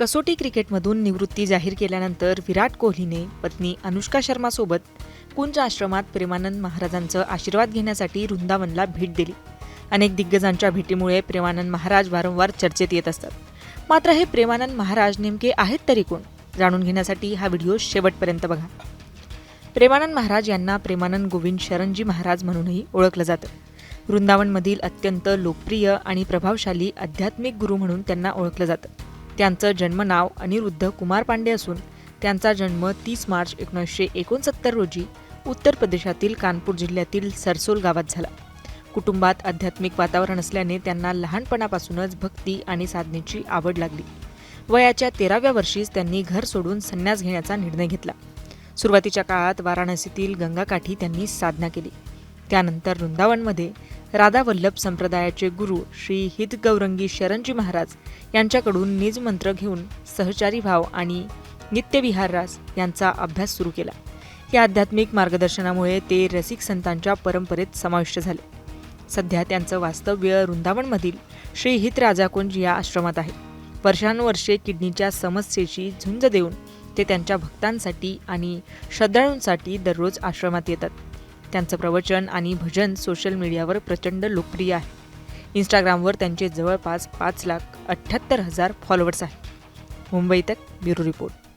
कसोटी क्रिकेटमधून निवृत्ती जाहीर केल्यानंतर विराट कोहलीने पत्नी अनुष्का शर्मासोबत कुंज आश्रमात प्रेमानंद महाराजांचं आशीर्वाद घेण्यासाठी वृंदावनला भेट दिली. अनेक दिग्गजांच्या भेटीमुळे प्रेमानंद महाराज वारंवार चर्चेत येत असतात. मात्र हे प्रेमानंद महाराज नेमके आहेत तरी कोण? जाणून घेण्यासाठी हा व्हिडिओ शेवटपर्यंत बघा. प्रेमानंद महाराज यांना प्रेमानंद गोविंद शरणजी महाराज म्हणूनही ओळखलं जातं. वृंदावनमधील अत्यंत लोकप्रिय आणि प्रभावशाली आध्यात्मिक गुरु म्हणून त्यांना ओळखलं जातं. त्यांचं जन्मनाव अनिरुद्ध कुमार पांडे असून त्यांचा जन्म तीस मार्च एकोणीसशे एकोणसत्तर रोजी उत्तर प्रदेशातील कानपूर जिल्ह्यातील सरसोल गावात झाला. कुटुंबात आध्यात्मिक वातावरण असल्याने त्यांना लहानपणापासूनच भक्ती आणि साधनेची आवड लागली. वयाच्या तेराव्या वर्षीच त्यांनी घर सोडून संन्यास घेण्याचा निर्णय घेतला. सुरुवातीच्या काळात वाराणसीतील गंगाकाठी त्यांनी साधना केली. त्यानंतर वृंदावनमध्ये राधा वल्लभ संप्रदायाचे गुरु श्री हितगौरंगी शरणजी महाराज यांच्याकडून निज मंत्र घेऊन सहचारी भाव आणि नित्यविहार रास यांचा अभ्यास सुरू केला. या आध्यात्मिक मार्गदर्शनामुळे ते रसिक संतांच्या परंपरेत समाविष्ट झाले. सध्या त्यांचं वास्तव्य वृंदावनमधील श्री हित राजाकुंज या आश्रमात आहे. वर्षानुवर्षे किडनीच्या समस्येची झुंज देऊन ते त्यांच्या भक्तांसाठी आणि श्रद्धाळूंसाठी दररोज आश्रमात येतात. त्यांचं प्रवचन आणि भजन सोशल मीडियावर प्रचंड लोकप्रिय आहे. इंस्टाग्रामवर त्यांचे जवळपास पाच लाख अठ्ठ्याहत्तर हजार फॉलोअर्स आहेत. मुंबई तक ब्युरो रिपोर्ट.